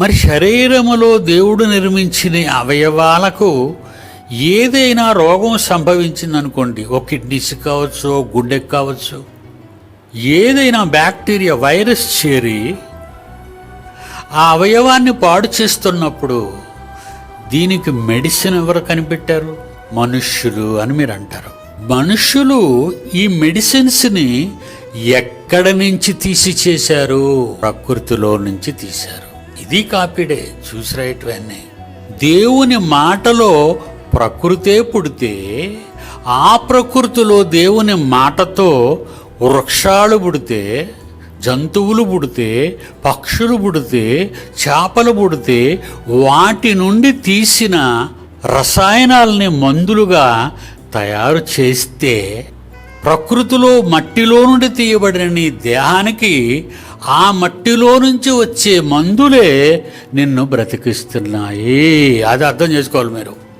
మరి శరీరములో దేవుడు నిర్మించిన అవయవాలకు ఏదైనా రోగం సంభవించిందనుకోండి ఓ కిడ్నీస్ కావచ్చు ఓ కావచ్చు ఏదైనా బ్యాక్టీరియా వైరస్ చేరి ఆ అవయవాన్ని పాడు చేస్తున్నప్పుడు దీనికి మెడిసిన్ ఎవరు కనిపెట్టారు? మనుష్యులు అని మీరు అంటారు. మనుష్యులు ఈ మెడిసిన్స్ని ఎక్కడ నుంచి తీసి చేశారు ప్రకృతిలో నుంచి తీశారు. ఇది కాపీడే చూసి రైట్వన్నీ దేవుని మాటలో ప్రకృతే పుడితే ఆ ప్రకృతిలో దేవుని మాటతో వృక్షాలు పుడితే జంతువులు పుడితే పక్షులు పుడితే చేపలు పుడితే వాటి నుండి తీసిన రసాయనాల్ని మందులుగా తయారు చేస్తే ప్రకృతిలో మట్టిలో నుండి తీయబడిన నీ దేహానికి ఆ మట్టిలో నుంచి వచ్చే మందులే నిన్ను బ్రతికిస్తున్నాయి. అది అర్థం చేసుకోవాలి మీరు.